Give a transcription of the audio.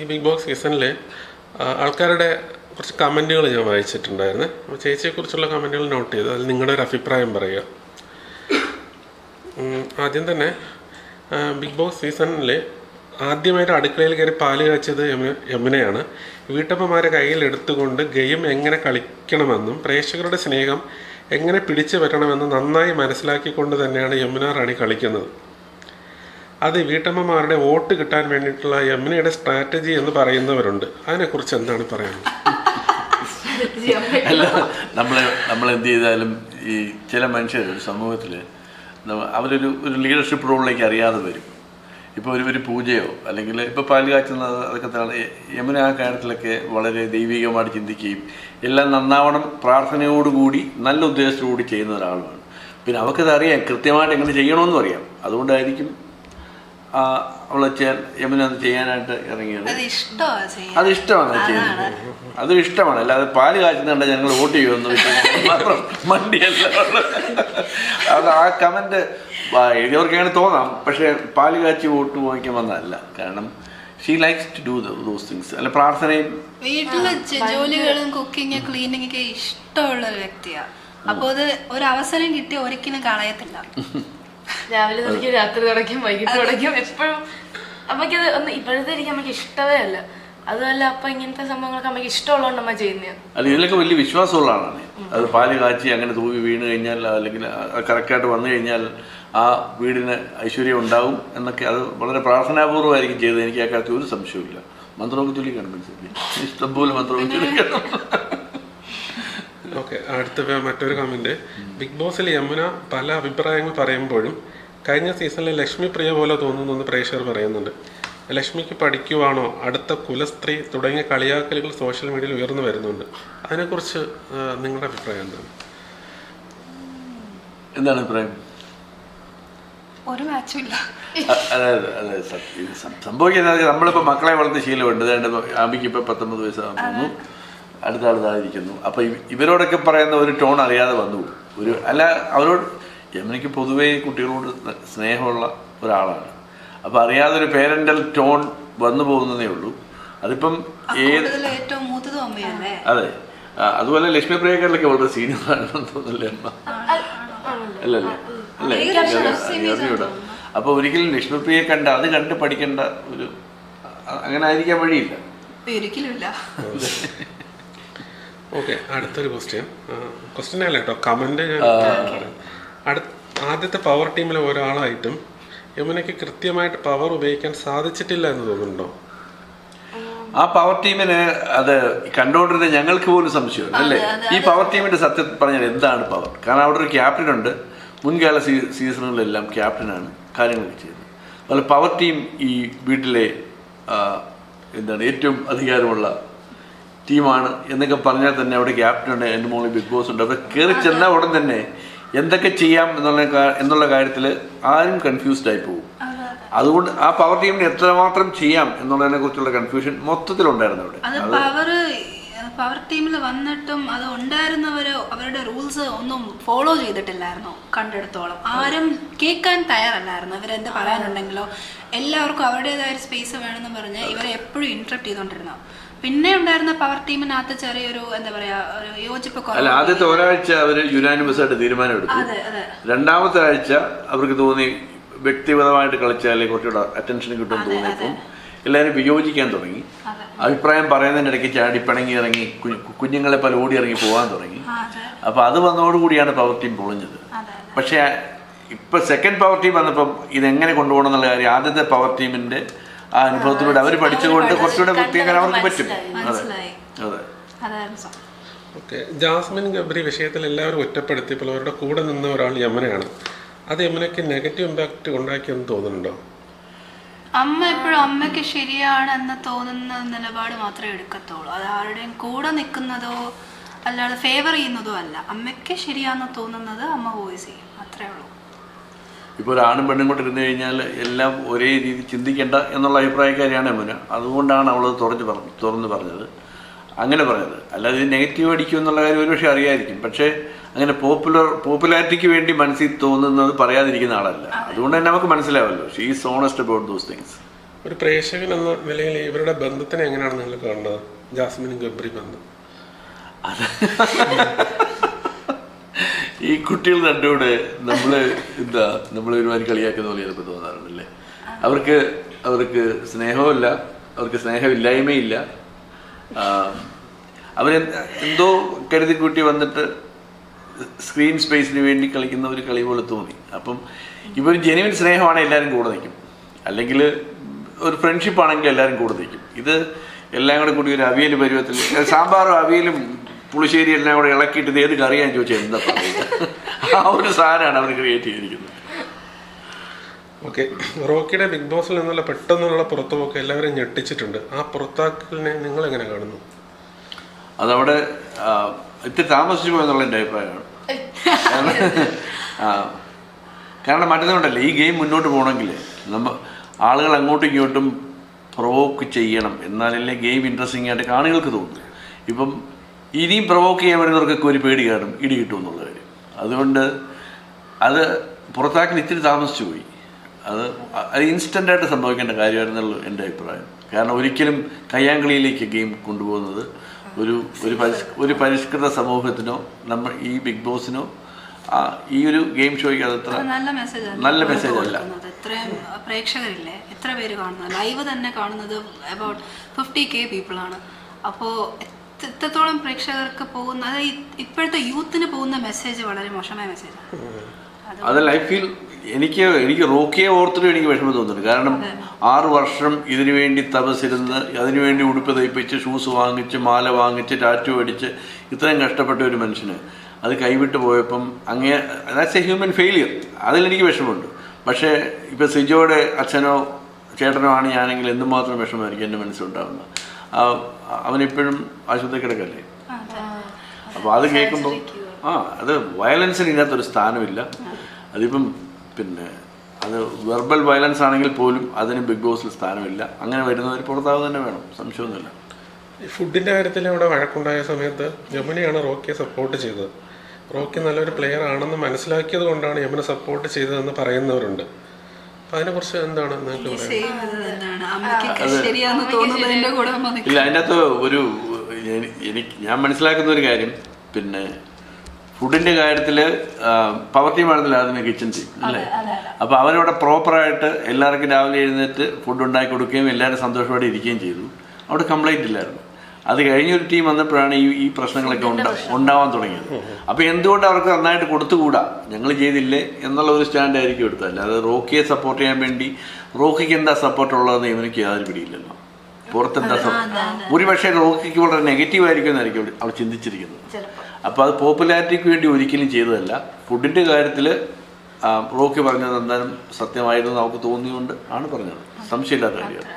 ഈ big boss സീസണിൽ ആൾക്കാരുടെ കുറച്ച് കമന്റുകൾ ഞാൻ വായിച്ചിട്ടുണ്ടായിരുന്നു. അപ്പോൾ ചേച്ചിയെക്കുറിച്ചുള്ള കമന്റുകൾ നോട്ട് ചെയ്തു. അതിൽ നിങ്ങളുടെ ഒരു അഭിപ്രായം പറയുക. ആദ്യം തന്നെ ബിഗ് ബോസ് സീസണിൽ ആദ്യമായിട്ട് അടുക്കളയിൽ കയറി പാൽ കാച്ചത് യമുനയാണ് വീട്ടമ്മമാരെ കയ്യിൽ എടുത്തുകൊണ്ട് ഗെയിം എങ്ങനെ കളിക്കണമെന്നും പ്രേക്ഷകരുടെ സ്നേഹം എങ്ങനെ പിടിച്ചു വരണമെന്നും നന്നായി മനസ്സിലാക്കിക്കൊണ്ട് തന്നെയാണ് യമുന റാണി കളിക്കുന്നത്. അത് വീട്ടമ്മമാരുടെ വോട്ട് കിട്ടാൻ വേണ്ടിയിട്ടുള്ള യമുനയുടെ സ്ട്രാറ്റജി എന്ന് പറയുന്നവരുണ്ട്. അതിനെക്കുറിച്ച് എന്താണ് പറയുന്നത് നമ്മൾ നമ്മൾ എന്ത് ചെയ്താലും ഈ ചില മനുഷ്യർ ഒരു സമൂഹത്തിൽ അവരൊരു ഒരു ലീഡർഷിപ്പ് റോളിലേക്ക് അറിയാതെ വരും. ഇപ്പോൾ ഒരു ഒരു പൂജയോ അല്ലെങ്കിൽ ഇപ്പോൾ പാൽ കാച്ചുന്ന അതൊക്കെ തന്നെ യമുന ആ കാര്യത്തിലൊക്കെ വളരെ ദൈവികമായിട്ട് ചിന്തിക്കുകയും എല്ലാം നന്നാവണം പ്രാർത്ഥനയോടുകൂടി നല്ല ഉദ്ദേശത്തോടുകൂടി ചെയ്യുന്ന ഒരാളുമാണ്. പിന്നെ അവർക്കത് അറിയാം കൃത്യമായിട്ട് എങ്ങനെ ചെയ്യണമെന്നും അറിയാം. അതുകൊണ്ടായിരിക്കും അവളെ ചെയ്യാൻ യമുന അത് ചെയ്യാനായിട്ട് ഇറങ്ങിയത്. അത് ഇഷ്ടമാണ് അത് ഇഷ്ടമാണ് അത് ചെയ്യുന്നത് അത് ഇഷ്ടമാണ്. അല്ലാതെ പാൽ കാച്ചുന്നുണ്ട് ഞങ്ങൾ വോട്ട് ചെയ്യുമെന്ന് മാത്രം മണ്ടിയല്ല. അത് ആ കമന്റ് എഴുതിയവർക്കങ്ങനെ തോന്നാം. പക്ഷേ പാൽ കാച്ചി വോട്ട് വാങ്ങിക്കാൻ വന്നതല്ല. കാരണം she likes to do those things അല്ല പ്രാർത്ഥനയും. വീട്ടിലെ ജോലികളും കുക്കിംഗ് ക്ലീനിങ് ഒക്കെ ഇഷ്ടമുള്ള ഒരു വ്യക്തിയാ. അപ്പോൾ അത് ഒരു അവസരം കിട്ടി ഒരിക്കലും കളയത്തില്ല. രാവിലെ തുടങ്ങി രാത്രി തുടക്കും വൈകിട്ട് തുടക്കും എപ്പോഴും അമ്മയ്ക്കത് ഒന്ന് ഇപ്പോഴത്തെ എനിക്ക് അമ്മയ്ക്ക് ഇഷ്ടമേ അല്ല. അതുമല്ല അപ്പൊ ഇങ്ങനത്തെ സംഭവങ്ങളൊക്കെ അമ്മയ്ക്ക് ഇഷ്ടമുള്ളതുകൊണ്ട് അമ്മ ചെയ്യുന്നത് അത് ഇതിലൊക്കെ വലിയ വിശ്വാസമുള്ളതാണ് അത് പാൽ കാച്ചി അങ്ങനെ തൂവി വീണ് കഴിഞ്ഞാൽ അല്ലെങ്കിൽ കറക്റ്റായിട്ട് വന്നു കഴിഞ്ഞാൽ ആ വീടിന് ഐശ്വര്യം ഉണ്ടാവും എന്നൊക്കെ അത് വളരെ പ്രാർത്ഥനാപൂർവമായിരിക്കും ചെയ്തത്. എനിക്ക് ആ കാര്യത്തിൽ ഒരു സംശയമില്ല മന്ത്രമൊക്കെ ചൊല്ലിക്കാണ് മനസ്സിലാക്കി ഇഷ്ടംപോലെ മന്ത്രമൊക്കെ ചൊല്ലിക്കാണ് ഓക്കെ അടുത്ത മറ്റൊരു കമന്റ് ബിഗ് ബോസിൽ യമുന പല അഭിപ്രായങ്ങൾ പറയുമ്പോഴും കഴിഞ്ഞ സീസണിൽ ലക്ഷ്മി പ്രിയ പോലെ തോന്നുന്നു പ്രേക്ഷകർ പറയുന്നുണ്ട്. ലക്ഷ്മിക്ക് പഠിക്കുവാണോ? അടുത്ത കുലസ്ത്രീ തുടങ്ങിയ കളിയാക്കലുകൾ സോഷ്യൽ മീഡിയയിൽ ഉയർന്നു വരുന്നുണ്ട്. അതിനെക്കുറിച്ച് നിങ്ങളുടെ അഭിപ്രായം എന്താണ്? എന്താണ് അഭിപ്രായം? ഒരു മാച്ചും ഇല്ല. അ- അതായത് അതായത് സത്യം സംഭവിക്കുന്നത് നമ്മളിപ്പോൾ മക്കളെ വളർന്ന ശീലമുണ്ട്. അതായത് ആമിക്ക് ഇപ്പോൾ പത്തൊമ്പത് വയസ്സാകുന്നു. അടുത്ത അടുത്തായിരിക്കുന്നു അപ്പൊ അപ്പോൾ ഇവരോടൊക്കെ പറയുന്ന ഒരു ടോൺ അറിയാതെ വന്നു. ഒരു അല്ല അവരോട് യമുനയ്ക്ക് പൊതുവേ കുട്ടികളോട് സ്നേഹമുള്ള ഒരാളാണ്. അപ്പോൾ അറിയാതെ ഒരു പേരന്റൽ ടോൺ വന്നു പോകുന്നതേ ഉള്ളൂ. അതിപ്പം ഏത് അതെ. അതുപോലെ ലക്ഷ്മി പ്രിയക്കാരിലൊക്കെ വളരെ സീനിയർ ആണെന്ന് തോന്നുന്നില്ലേ അമ്മ? അല്ലല്ലേ അല്ലേ. അപ്പോൾ അപ്പൊ ഒരിക്കലും ലക്ഷ്മി പ്രിയെ കണ്ട അത് കണ്ട് പഠിക്കേണ്ട ഒരു അങ്ങനെ ആയിരിക്കാൻ വഴിയില്ല. ഓക്കെ അടുത്തൊരു ക്വസ്റ്റ്യൻ ക്വസ്റ്റ്യൻ അല്ല കേട്ടോ കമന്റ് ആദ്യത്തെ പവർ ടീമിലെ ഒരാളായിട്ടും യമുനയ്ക്ക് കൃത്യമായിട്ട് പവർ ഉപയോഗിക്കാൻ സാധിച്ചിട്ടില്ല എന്ന് തോന്നുന്നുണ്ടോ? ആ പവർ ടീമിന് അത് കണ്ടുകൊണ്ടിരുന്ന ഞങ്ങൾക്ക് പോലും സംശയമുണ്ട് അല്ലേ? ഈ പവർ ടീമിന്റെ സത്യം പറഞ്ഞാൽ എന്താണ് പവർ കാരണം അവിടെ ഒരു ക്യാപ്റ്റൻ ഉണ്ട്. മുൻകാല സീ സീസണുകളിലെല്ലാം ക്യാപ്റ്റനാണ് കാര്യങ്ങളൊക്കെ ചെയ്യുന്നത്. അതുപോലെ പവർ ടീം ഈ വീട്ടിലെ എന്താണ് ഏറ്റവും അധികാരമുള്ള ടീമാണ് എന്നൊക്കെ പറഞ്ഞാൽ തന്നെ അവിടെ ക്യാപ്റ്റൻ ഉണ്ട് എന്റെ മുകളിൽ ബിഗ് ബോസ് ഉണ്ട്. അവിടെ കയറി ചെന്ന ഉടൻ തന്നെ എന്തൊക്കെ ചെയ്യാം എന്നുള്ള എന്നുള്ള കാര്യത്തിൽ ആരും കൺഫ്യൂസ്ഡ് ആയി പോകും. അതുകൊണ്ട് ആ പവർ ടീമിന് എത്രമാത്രം ചെയ്യാം എന്നുള്ളതിനെ കുറിച്ചുള്ള കൺഫ്യൂഷൻ മൊത്തത്തിലുണ്ടായിരുന്നു അവിടെ. പവർ ടീമിൽ വന്നിട്ടും അത് ഉണ്ടായിരുന്നവര് അവരുടെ റൂൾസ് ഒന്നും ഫോളോ ചെയ്തിട്ടില്ലായിരുന്നു കണ്ടെടുത്തോളം. ആരും കേൾക്കാൻ തയ്യാറല്ലായിരുന്നു. ഇവരെന്ത് പറയാനുണ്ടെങ്കിലോ എല്ലാവർക്കും അവരുടേതായ സ്പേസ് വേണമെന്ന് പറഞ്ഞ് ഇവരെ എപ്പോഴും ഇന്ററപ്റ്റ് ചെയ്തോണ്ടിരുന്നു പിന്നെ ഉണ്ടായിരുന്ന പവർ ടീമിനകത്ത് ചെറിയൊരു എന്താ പറയാ ഒരു യോജിപ്പ് അല്ല ആദ്യത്തെ ഒരാഴ്ച അവർ യുനാനിമസ് ആയിട്ട് തീരുമാനം എടുത്തു. അതെ അതെ. രണ്ടാമത്തെ ആഴ്ച അവർക്ക് തോന്നി വ്യക്തിപരമായിട്ട് കളിച്ചാലേ കുറച്ചുകൂടെ അറ്റൻഷൻ കിട്ടും തോന്നിയപ്പോൾ എല്ലാവരും വിയോജിക്കാൻ തുടങ്ങി. അഭിപ്രായം പറയുന്നതിനിടയ്ക്ക് ചാടി പിണങ്ങി ഇറങ്ങി കുഞ്ഞുങ്ങളെ പല ഓടി ഇറങ്ങി പോകാൻ തുടങ്ങി. അപ്പൊ അത് വന്നതോടുകൂടിയാണ് പവർ ടീം പൊളിഞ്ഞത്. പക്ഷേ ഇപ്പൊ സെക്കൻഡ് പവർ ടീം വന്നപ്പം ഇതെങ്ങനെ കൊണ്ടുപോകണം എന്നുള്ള കാര്യം ആദ്യത്തെ പവർ ടീമിന്റെ ആ അനുഭവത്തിലൂടെ അവർ പഠിച്ചുകൊണ്ട് കുറച്ചുകൂടെ വൃത്തിയാക്കാൻ അവർക്ക് പറ്റും. അതെ അതെ. ഓക്കെ. ജാസ്മിൻ ഗബ്രി വിഷയത്തിൽ എല്ലാവരും ഒറ്റപ്പെടുത്തിയപ്പോൾ അവരുടെ കൂടെ നിന്ന ഒരാൾ യമനയാണ്. അത് യമനയ്ക്ക് നെഗറ്റീവ് ഇമ്പാക്റ്റ് ഉണ്ടാക്കിയെന്ന് തോന്നുന്നുണ്ടോ? അമ്മ എപ്പോഴും അമ്മയ്ക്ക് ശരിയാണ് എന്ന് തോന്നുന്ന നിലപാട് മാത്രമേ എടുക്കത്തുള്ളൂ. അത് ആരുടെയും കൂടെ നിൽക്കുന്നതോ അല്ലാതെ ഫേവർ ചെയ്യുന്നതോ അല്ല. അമ്മയ്ക്ക് ശരിയാണെന്ന് തോന്നുന്നത് അമ്മ വോയിസ് ചെയ്യും. അത്രേ ഉള്ളൂ. ഇപ്പോൾ ഒരാണും ആണും പെണ്ണും കൊണ്ട് ഇരുന്ന് കഴിഞ്ഞാൽ എല്ലാം ഒരേ രീതി ചിന്തിക്കേണ്ട എന്നുള്ള അഭിപ്രായക്കാരിയാണ് യമുന. അതുകൊണ്ടാണ് അവൾ തുറന്ന് പറഞ്ഞു തുറന്ന് പറഞ്ഞത്. അങ്ങനെ പറഞ്ഞത്. അല്ലാതെ ഇത് നെഗറ്റീവ് അടിക്കും എന്നുള്ള കാര്യം ഒരുപക്ഷെ അറിയായിരിക്കും. പക്ഷേ അങ്ങനെ പോപ്പുലർ പോപ്പുലാരിറ്റിക്ക് വേണ്ടി മനസ്സിൽ തോന്നുന്നത് പറയാതിരിക്കുന്ന ആളല്ല. അതുകൊണ്ട് തന്നെ നമുക്ക് മനസ്സിലാവല്ലോ. She is honest about those things ഒരു പ്രേക്ഷകൻ എന്ന നിലയിൽ ഇവരുടെ ബന്ധത്തിനെ എങ്ങനെയാണ് നിങ്ങൾ കാണുന്നത്? ജാസ്മിനും ഗബ്രി ബന്ധം? ഈ കുട്ടികൾ രണ്ടുകൂടെ നമ്മൾ എന്താ നമ്മൾ ഒരുമാതിരി കളിയാക്കുന്ന പോലെ ചിലപ്പോൾ തോന്നാറുണ്ടല്ലേ? അവർക്ക് അവർക്ക് സ്നേഹമില്ല അവർക്ക് സ്നേഹമില്ലായ്മയില്ല. അവരെ എന്തോ കരുതി കൂട്ടി വന്നിട്ട് സ്ക്രീൻ സ്പേസിന് വേണ്ടി കളിക്കുന്ന ഒരു കളി പോലെ തോന്നി. അപ്പം ഇവർ ജെനുവിൻ സ്നേഹമാണ് എല്ലാവരും കൂടെ നിൽക്കും. അല്ലെങ്കിൽ ഒരു ഫ്രണ്ട്ഷിപ്പ് ആണെങ്കിൽ എല്ലാവരും കൂടെ നിൽക്കും. ഇത് എല്ലാം കൂടെ കൂടി ഒരു അവിയൽ പരുവത്തിൽ സാമ്പാറും അവിയലും പുളിശ്ശേരി എല്ലാം കൂടെ ഇളക്കിയിട്ട് ഇത് ഏത് കറിയാൻ ചോദിച്ചാൽ എന്താ പറയുക ആ ഒരു സാധനമാണ് അവർ ക്രിയേറ്റ് ചെയ്തിരിക്കുന്നത്. ഓക്കെ. റോക്കിയുടെ ബിഗ് ബോസിൽ നിന്നുള്ള പെട്ടെന്നുള്ള പുറത്തുപോക്ക് എല്ലാവരെയും ഞെട്ടിച്ചിട്ടുണ്ട്. ആ പുറത്താക്കലിനെ നിങ്ങൾ എങ്ങനെ കാണുന്നു? അതവിടെ ഇത്തിരി താമസിച്ചു പോയെന്നുള്ള എന്റെ അഭിപ്രായമാണ്. കാരണം മറ്റൊന്നുണ്ടല്ലോ ഈ ഗെയിം മുന്നോട്ട് പോകണമെങ്കിൽ നമ്മ ആളുകൾ അങ്ങോട്ടും ഇങ്ങോട്ടും പ്രൊവോക്ക് ചെയ്യണം. എന്നാലല്ലേ ഗെയിം ഇൻട്രസ്റ്റിംഗ് ആയിട്ട് കാണികൾക്ക് തോന്നും ഇപ്പം ഇനിയും പ്രൊവോക്ക് ചെയ്യാൻ വരുന്നവർക്കൊക്കെ ഒരു പേടി കാണും ഇടി കിട്ടും എന്നുള്ള കാര്യം. അതുകൊണ്ട് അത് പുറത്താക്കാൻ ഇത്തിരി താമസിച്ചു പോയി. അത് അത് ഇൻസ്റ്റന്റായിട്ട് സംഭവിക്കേണ്ട കാര്യമായിരുന്നുള്ളൂ എന്റെ അഭിപ്രായം. കാരണം ഒരിക്കലും കയ്യാങ്കളിയിലേക്ക് ഗെയിം കൊണ്ടുപോകുന്നത് ഒരു ഒരു പരിഷ് ഒരു പരിഷ്കൃത സമൂഹത്തിനോ നമ്മൾ ഈ ബിഗ് ബോസിനോ ആ, ഈ ഒരു ഗെയിം ഷോയ്ക്ക് അത് അത്ര നല്ല മെസ്സേജ് നല്ല മെസ്സേജ് അല്ല. ഇത്രയും പ്രേക്ഷകരില്ലേ? എത്ര പേര് കാണുന്നത്? ലൈവ് തന്നെ കാണുന്നത് അബൌട്ട് ഫിഫ്റ്റി കെ പീപ്പിൾ ആണ്. അപ്പോൾ എത്രത്തോളം പ്രേക്ഷകർക്ക് പോകുന്ന ഇപ്പോഴത്തെ യൂത്തിന് പോകുന്ന മെസ്സേജ് വളരെ മോശമായ മെസ്സേജാണ് അതല്ല ഐ ഫീൽ എനിക്ക് എനിക്ക് റോക്കിയെ ഓർത്തിട്ട് എനിക്ക് വിഷമം തോന്നുന്നുണ്ട്. കാരണം ആറു വർഷം ഇതിനു വേണ്ടി തപസിരുന്ന് അതിനുവേണ്ടി ഉടുപ്പ് തയ്പ്പിച്ച് ഷൂസ് വാങ്ങിച്ച് മാല വാങ്ങിച്ച് ടാറ്റു അടിച്ച് ഇത്രയും കഷ്ടപ്പെട്ട ഒരു മനുഷ്യന് അത് കൈവിട്ട് പോയപ്പം അങ്ങേ ദാറ്റ്സ് എ ഹ്യൂമൻ ഫെയിലിയർ അതിലെനിക്ക് വിഷമമുണ്ട്. പക്ഷേ ഇപ്പം സിജോയുടെ അച്ഛനോ ചേട്ടനോ ആണ് ഞാനെങ്കിൽ എന്തുമാത്രം വിഷമമായിരിക്കും എന്റെ മനസ്സിലുണ്ടാകുന്നത് അവനിപ്പോഴും ആശുപത്രി കിടക്കല്ലേ? അപ്പോൾ അത് കേൾക്കുമ്പോൾ ആ അത് വയലൻസിന് ഇതിനകത്തൊരു സ്ഥാനമില്ല. അതിപ്പം പിന്നെ അത് വെർബൽ വയലൻസ് ആണെങ്കിൽ പോലും അതിന് ബിഗ് ബോസിൽ സ്ഥാനമില്ല. അങ്ങനെ വരുന്നവർ പുറത്താവ് തന്നെ വേണം. സംശയമൊന്നുമില്ല. ഫുഡിന്റെ കാര്യത്തിൽ അവിടെ വഴക്കുണ്ടായ സമയത്ത് യമുനയാണ് റോക്കിയെ സപ്പോർട്ട് ചെയ്തത്. റോക്കി നല്ലൊരു പ്ലെയർ ആണെന്ന് മനസ്സിലാക്കിയത് കൊണ്ടാണ് യമുന സപ്പോർട്ട് ചെയ്തതെന്ന് പറയുന്നവരുണ്ട്. അതിനെ അതിനെക്കുറിച്ച് എന്താണ് നിങ്ങൾക്ക് പറയാൻ ശരിയാന്ന് തോന്നുന്നതിന്റെ കൂടെ ഇല്ല അതിന്റെ അകത്ത് ഒരു എനി- എനിക്ക് ഞാൻ മനസ്സിലാക്കുന്ന ഒരു കാര്യം പിന്നെ ഫുഡിന്റെ കാര്യത്തിൽ പവർ ടീം ആയിരുന്നില്ല അതിന് കിച്ചൺ ടീം അല്ലേ? അപ്പൊ അവരവിടെ പ്രോപ്പറായിട്ട് എല്ലാവർക്കും രാവിലെ എഴുന്നേറ്റ് ഫുഡ് ഉണ്ടാക്കി കൊടുക്കുകയും എല്ലാവരും സന്തോഷത്തോടെ ഇരിക്കുകയും ചെയ്തു. അവിടെ കംപ്ലൈന്റ് ഇല്ലായിരുന്നു. അത് കഴിഞ്ഞൊരു ടീം വന്നപ്പോഴാണ് ഈ ഈ പ്രശ്നങ്ങളൊക്കെ ഉണ്ടാ ഉണ്ടാവാൻ തുടങ്ങിയത്. അപ്പൊ എന്തുകൊണ്ട് അവർക്ക് നന്നായിട്ട് കൊടുത്തുകൂടാ? ഞങ്ങൾ ചെയ്തില്ലേ? എന്നുള്ള ഒരു സ്റ്റാൻഡ് ആയിരിക്കും എടുത്തത്. അല്ലാതെ റോക്കിയെ സപ്പോർട്ട് ചെയ്യാൻ വേണ്ടി റോക്കിക്ക് എന്താ സപ്പോർട്ട് ഉള്ളതെന്ന് ഇവനിക്ക് യാതൊരു പിടിയില്ലല്ലോ. പുറത്തെന്താ സപ്പോർട്ട് ഒരുപക്ഷെ റോക്കിക്ക് വളരെ നെഗറ്റീവ് ആയിരിക്കും എന്നായിരിക്കും അവൾ- ചിന്തിച്ചിരിക്കുന്നത്. അപ്പോൾ അത് പോപ്പുലാരിറ്റിക്ക് വേണ്ടി ഒരിക്കലും ചെയ്തതല്ല. ഫുഡിന്റെ കാര്യത്തിൽ റോക്കി പറഞ്ഞത് എന്തായാലും സത്യമായിരുന്നു നമുക്ക് തോന്നിയുകൊണ്ട് ആണ് പറഞ്ഞത്. സംശയമില്ലാത്ത കാര്യം